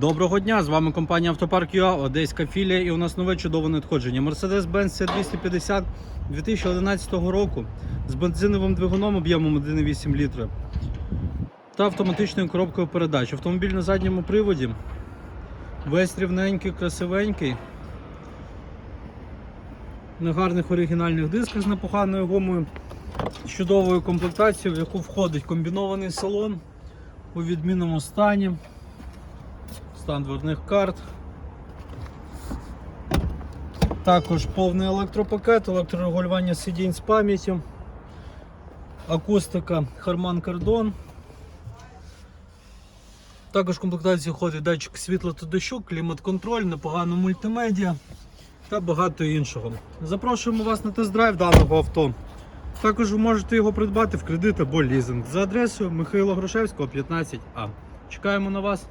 Доброго дня! З вами компанія Автопарк ЮА, Одеська філія і у нас нове чудове надходження. Mercedes-Benz C250 2011 року з бензиновим двигуном об'ємом 1,8 літра та автоматичною коробкою передач. Автомобіль на задньому приводі. Весь рівненький, красивенький. На гарних оригінальних дисках з непоганою гумою, з чудовою комплектацією, в яку входить комбінований салон у відмінному стані стан дверних карт. Також повний електропакет, електрорегулювання сидінь з пам'яттю, акустика Harman Kardon. Також в комплектації входить датчик світла та дощу, клімат-контроль, непогано мультимедіа та багато іншого. Запрошуємо вас на тест-драйв даного авто. Також ви можете його придбати в кредит або лізинг за адресою Михайла Грушевського, 15А. Чекаємо на вас.